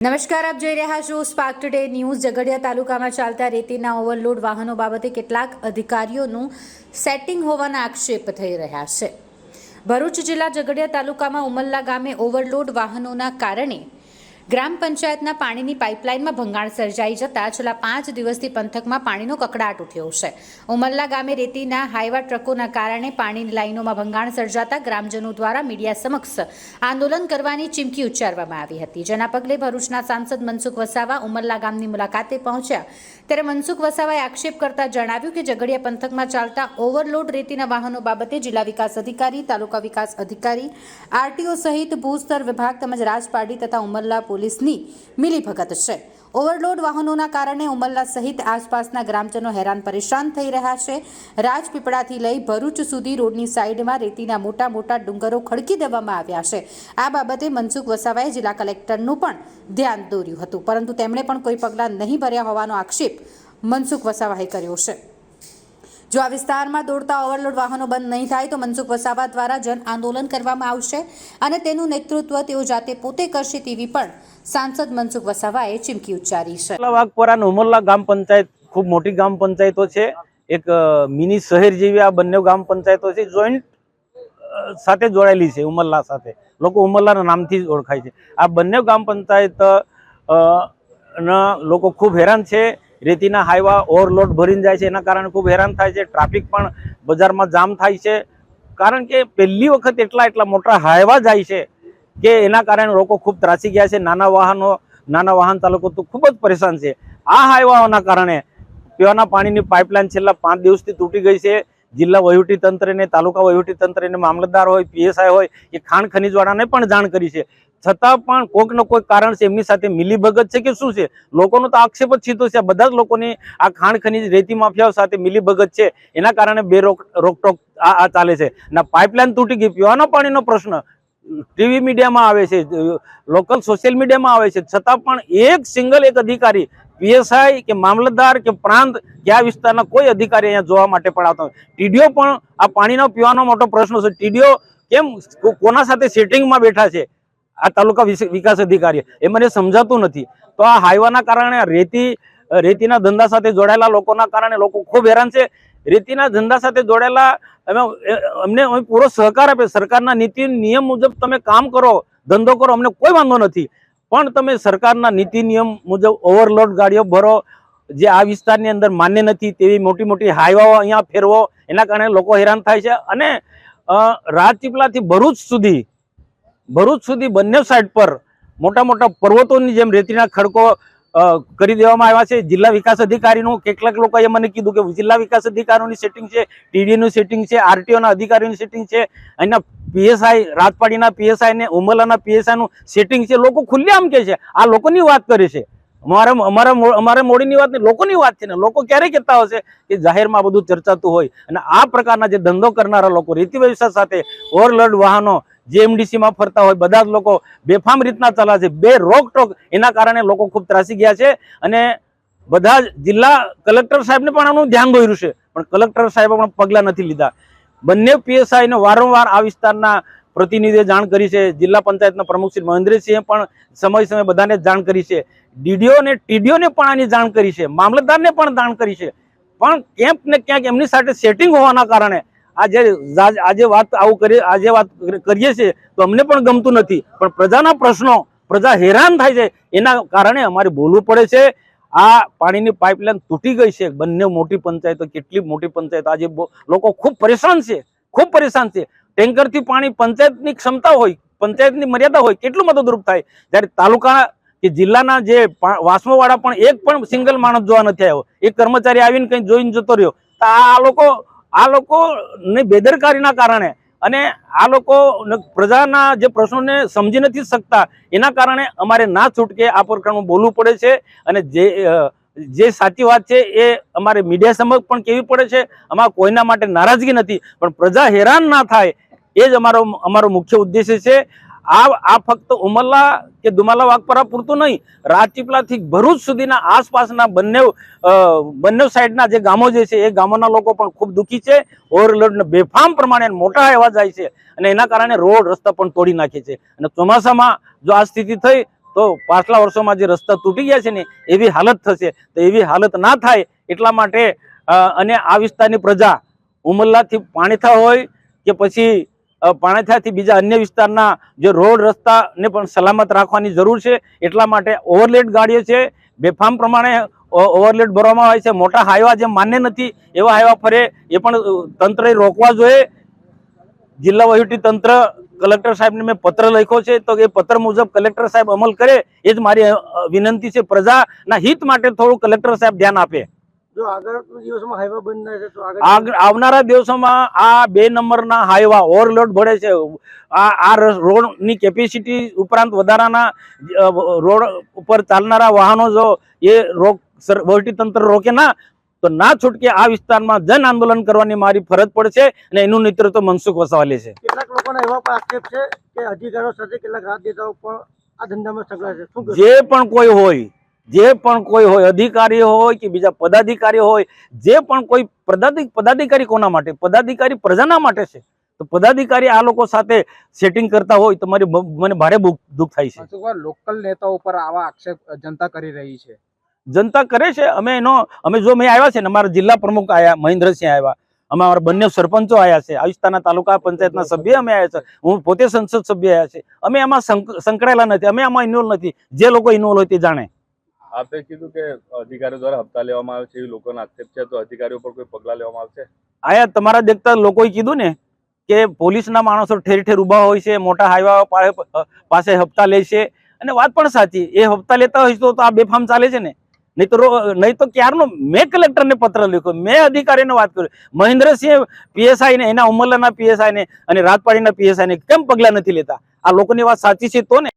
નમસ્કાર, આપ જોઈ રહ્યા છો સ્પાર્ક ટુડે ન્યૂઝ ઝઘડિયા તાલુકામાં ચાલતા રેતીના ઓવરલોડ વાહનો બાબતે કેટલાક અધિકારીઓનું સેટિંગ હોવાના આક્ષેપ થઈ રહ્યા છે. ભરૂચ જિલ્લા ઝઘડિયા તાલુકામાં ઉમલ્લા ગામે ઓવરલોડ વાહનોના કારણે ગ્રામ પંચાયતના પાણીની પાઇપલાઇનમાં ભંગાણ સર્જાઈ જતા છેલ્લા પાંચ દિવસથી પંથકમાં પાણીનો કકડાટ ઉઠ્યો છે. ઉમલ્લા ગામે રેતીના હાઈવા ટ્રકોના કારણે પાણીની લાઈનોમાં ભંગાણ સર્જાતા ગ્રામજનો દ્વારા મીડિયા સમક્ષ આંદોલન કરવાની ચીમકી ઉચ્ચારવામાં આવી હતી. જેના પગલે ભરૂચના સાંસદ મનસુખ વસાવા ઉમરલા ગામની મુલાકાતે પહોંચ્યા. ત્યારે મનસુખ વસાવાએ આક્ષેપ કરતા જણાવ્યું કે ઝઘડિયા પંથકમાં ચાલતા ઓવરલોડ રેતીના વાહનો બાબતે જિલ્લા વિકાસ અધિકારી, તાલુકા વિકાસ અધિકારી, આરટીઓ સહિત ભૂસ્તર વિભાગ તેમજ રાજપારડી તથા ઉમરલા પોલીસની મિલીભગત છે. ઓવરલોડ વાહનોના કારણે ઉમરલા સહિત આસપાસના ગ્રામજનો હેરાન પરેશાન થઈ રહ્યા છે. રાજપીપળાથી લઈ ભરૂચ સુધી રોડની સાઈડમાં રેતીના મોટા મોટા ડુંગરો ખડકી દેવામાં આવ્યા છે. આ બાબતે મનસુખ વસાવાએ જિલ્લા કલેક્ટરનું પણ ધ્યાન દોર્યું હતું. પરંતુ તેમણે પણ કોઈ પગલાં નહીં ભર્યા હોવાનો આક્ષેપ મનસુખ વસાવાએ કર્યો છે. જો આ વિસ્તારમાં દોડતા ઓવરલોડ વાહનો બંધ નહીં થાય તો મનસુખ વસાવા દ્વારા જન આંદોલન કરવામાં આવશે અને તેનું નેતૃત્વ તેઓ જાતે પોતે કરશે તેવી પણ સાંસદ મનસુખ વસાવાએ ચીમકી ઉચ્ચારી છે. વાઘપોરા ઉમરલા ગ્રામ પંચાયત, ખૂબ મોટી ગ્રામ પંચાયતો છે. એક મિની શહેર જેવી આ બંને ગ્રામ પંચાયતો છે. જોઈન્ટ સાથે જોડાયેલી છે, ઉમરલા સાથે. લોકો ઉમરલાના નામથી જ ઓળખાય છે. આ બંને ગ્રામ પંચાયત ના લોકો ખૂબ હેરાન છે. રેતીના હાઈવા ઓવરલોડ ભરીને જાય છે. એના કારણે ખૂબ હેરાન થાય છે. ટ્રાફિક પણ બજારમાં જામ થાય છે. કારણ કે પહેલી વખત એટલા એટલા મોટા હાઈવા જાય છે કે એના કારણે લોકો ખૂબ ત્રાસી ગયા છે. નાના વાહનો, નાના વાહન ચાલકો તો ખૂબ જ પરેશાન છે. આ હાઈવાઓના કારણે પીવાના પાણીની પાઇપલાઇન છેલ્લા પાંચ દિવસથી તૂટી ગઈ છે. જિલ્લા વહીવટી તંત્રને, તાલુકા વહીવટી તંત્રને મામલતદાર હોય, પીએસઆઈ હોય એ ખાણ ખનીજવાળાને પણ જાણ કરી છે. છતાં પણ કોઈક ને કોઈક કારણ છે, એમની સાથે મિલીભગત છે કે શું છે? લોકોનો તો આક્ષેપ જ સીધો છે. બધા જ લોકોની આ ખાણ ખનીજ રેતી માફિયાઓ સાથે મિલીભગત છે. એના કારણે બે રોક, રોકટોક આ ચાલે છે. ના, પાઇપલાઇન તૂટી ગઈ. પીવાના પાણીનો પ્રશ્ન. ટીવી મીડિયામાં આવે છે. લોકલ સોશિયલ મીડિયામાં આવે છે. છતાં પણ એક સિંગલ એક અધિકારી, પીએસઆઈ કે મામલતદાર કે પ્રાંત કે વિસ્તારના કોઈ અધિકારી અહીંયા જોવા માટે પણ આવતા ટીડીઓ પણ આ પાણીનો પીવાનો મોટો પ્રશ્ન છે. ટીડીઓ કેમ કોના સાથે સેટિંગમાં બેઠા છે? આ તાલુકા વિકાસ અધિકારી. એ મને સમજાતું નથી. તો આ હાઈવાના કારણે, રેતી, રેતીના ધંધા સાથે જોડાયેલા લોકોના કારણે લોકો ખૂબ હેરાન છે. રેતીના ધંધા સાથે જોડાયેલા અમે અમને અમે પૂરો સહકાર આપે. સરકારના નીતિ, નિયમ મુજબ તમે કામ કરો, ધંધો કરો, અમને કોઈ વાંધો નથી. પણ તમે સરકારના નીતિ, નિયમ મુજબ ઓવરલોડ ગાડીઓ ભરો. જે આ વિસ્તારની અંદર માન્ય નથી તેવી મોટી મોટી હાઈવાઓ અહીંયા ફેરવો. એના કારણે લોકો હેરાન થાય છે. અને રાજપીપળાથી ભરૂચ સુધી ભરૂચ સુધી બંને સાઈડ પર મોટા મોટા પર્વતોની જેમ રેતીના ખડકો કરી દેવામાં આવ્યા છે. જિલ્લા વિકાસ અધિકારીનું કેટલાક લોકોએ મને કીધું કે જિલ્લા વિકાસ અધિકારીઓની સેટિંગ છે ટીડીનું સેટિંગ છે આરટીઓના અધિકારીઓની સેટિંગ છે. અહીંના પીએસઆઈ રાજપાડીના પીએસઆઈ ને ઉમરલાના પીએસઆઈનું સેટિંગ છે. લોકો ખુલ્લેઆમ કે છે. આ લોકોની વાત કરે છે. અમારા અમારા અમારે મોડીની વાત નહીં, લોકોની વાત છે ને. લોકો ક્યારે કહેતા હશે કે જાહેરમાં બધું ચર્ચાતું હોય? અને આ પ્રકારના જે ધંધો કરનારા લોકો, રેતી વ્યવસાય સાથે ઓવરલોડ વાહનો JMDC માં ફરતા હોય, બધા જ લોકો બેફામ રીતના ચાલે છે. બે રોકટોક એના કારણે લોકો ખૂબ ત્રાસી ગયા છે અને બધા જ જિલ્લા કલેક્ટર સાહેબને પણ આનું ધ્યાન દોર્યું છે. પણ કલેક્ટર સાહેબે પણ પગલાં નથી લીધા. બંને પીએસઆઈને વારંવાર આ વિસ્તારના પ્રતિનિધિએ જાણ કરી છે. જિલ્લા પંચાયતના પ્રમુખ શ્રી મહેન્દ્રસિંહે પણ સમય સમય બધાને જાણ કરી છે. ડીડીઓ અને ટીડીઓને પણ આની જાણ કરી છે. મામલતદારને પણ જાણ કરી છે. પણ ક્યાંક ને ક્યાંક એમની સાથે સેટિંગ હોવાના કારણે આજે આજે વાત આવું કરી આજે વાત કરીએ છીએ, તો અમને પણ ગમતું નથી. પણ પ્રજાના પ્રશ્નો, પ્રજા હેરાન થાય છે, એના કારણે અમારે બોલવું પડે છે. આ પાણીની પાઇપલાઇન તૂટી ગઈ છે. બંને મોટી પંચાયતો, કેટલી મોટી પંચાયત, આજે લોકો ખૂબ પરેશાન છે, ખૂબ પરેશાન છે. ટેન્કરથી પાણી પંચાયતની ક્ષમતા હોય, પંચાયતની મર્યાદા હોય, કેટલું મદદરૂપ થાય? જ્યારે તાલુકા કે જિલ્લાના જે વાસમોવાળા પણ એક પણ સિંગલ માણસ જોવા નથી આવ્યો. એક કર્મચારી આવીને કંઈ જોઈને જતો રહ્યો. આ લોકો આ લોકો ને બેદરકારીના કારણે અને આ લોકો પ્રજાના જે પ્રશ્નોને સમજી નથી શકતા, એના કારણે અમારે ના છૂટકે આ પ્રકારનું બોલવું પડે છે અને જે જે સાચી વાત છે એ અમારે મીડિયા સમક્ષ પણ કેવી પડે છે અમારા કોઈના માટે નારાજગી નથી, પણ પ્રજા હેરાન ના થાય, એ જ અમારો અમારો મુખ્ય ઉદ્દેશ્ય છે. આ આ ફક્ત ઉમરલા કે દુમાલા વાઘપરા પૂરતું નહીં રાજપીપળાથી ભરૂચ સુધીના આસપાસના બંને બંને સાઈડના જે ગામો જે છે, એ ગામોના લોકો પણ ખૂબ દુઃખી છે, ઓવરલોડને બેફામ પ્રમાણે મોટા એવા જાય છે અને એના કારણે રોડ રસ્તા પણ તોડી નાખે છે. અને ચોમાસામાં જો આ સ્થિતિ થઈ, તો પાછલા વર્ષોમાં જે રસ્તા તૂટી ગયા છે ને, એવી હાલત થશે. તો એવી હાલત ના થાય એટલા માટે અને આ વિસ્તારની પ્રજા ઉમરલાથી પાણીથા હોય કે પછી પાણીથાથી બીજા અન્ય વિસ્તારના જે રોડ, રસ્તાને પણ સલામત રાખવાની જરૂર છે. એટલા માટે ઓવરલેડ ગાડીઓ છે. બેફામ પ્રમાણે ઓવરલેડ ભરવામાં આવે છે. મોટા હાઈવા જે માન્ય નથી એવા હાઈવા ફરે. એ પણ તંત્રએ રોકવા જોઈએ. જિલ્લા વહીવટી તંત્ર કલેક્ટર સાહેબને મેં પત્ર લખ્યો છે. તો એ પત્ર મુજબ કલેક્ટર સાહેબ અમલ કરે. એ જ મારી વિનંતી છે પ્રજાના હિત માટે થોડું કલેક્ટર સાહેબ ધ્યાન આપે. જો આગળ દિવસમાં હાઈવા બંધ થાય આગળ આવનારા દિવસોમાં આ બે નંબરના હાઈવા ઓવરલોડ ભળે છે. આ આ રોડની કેપેસિટી ઉપરાંત વધારાના રોડ ઉપર ચાલનારા વાહનો જો એ રોક તંત્ર રોકે ના તો ના છૂટકે આ વિસ્તારમાં જન આંદોલન કરવાની મારી ફરજ પડશે અને એનું નેતૃત્વ મનસુખ વસાવાલે છે. કેટલાક લોકોના એવા પણ આક્ષેપ છે કે અધિકારો સાથે કેટલાક રાજનેતાઓ પણ આ ધંધામાં સંકળાય છે? જે પણ કોઈ હોય જે પણ કોઈ હોય અધિકારી હોય કે બીજા પદાધિકારી હોય જે પણ કોઈ પદાધિકારી કોના માટે? પદાધિકારી પ્રજાના માટે છે. તો પદાધિકારી આ લોકો સાથે સેટિંગ કરતા હોય તો મારી મને ભારે દુઃખ થાય છે. લોકલ નેતાઓ પર આવા આક્ષેપ જનતા કરી રહી છે. જનતા કરે છે. અમે એનો અમે જો મેં આવ્યા છે ને અમારા જિલ્લા પ્રમુખ આવ્યા મહેન્દ્રસિંહ આવ્યા. અમે અમારા બંને સરપંચો આવ્યા છે. આ તાલુકા પંચાયતના સભ્ય અમે આવ્યા છે. હું પોતે સંસદ સભ્ય આવ્યા છે. અમે એમાં સંકળાયેલા નથી. અમે આમાં ઇન્વોલ્વ નથી. જે લોકો ઇન્વોલ્વ હોય તે જાણે. આપે કીધું કે અધિકારીઓ દ્વારા હપ્તા લેવામાં આવે છે, એવી લોકોના આક્ષેપ છે, તો અધિકારીઓ પર કોઈ પગલાં લેવામાં આવશે? આયા તમારા દેખતા લોકોએ કીધું ને કે પોલીસના માણસો ઠેર ઠેર ઊભા હોય છે, મોટા હાઈવા પાસે હપ્તા લે છે. અને વાત પણ સાચી, એ હપ્તા લેતા હોય તો આ બેફામ ચાલે છે ને. નહીં તો નહીં તો ક્યારનો, મેં કલેક્ટરને પત્ર લખ્યો, મેં અધિકારીને વાત કરી. મહેન્દ્રસિંહ પીએસઆઈ ને એના ઉમરલાના પીએસઆઈ ને અને રાજપાડીના પીએસઆઈને કેમ પગલાં નથી લેતા? આ લોકોની વાત સાચી છે તો ને?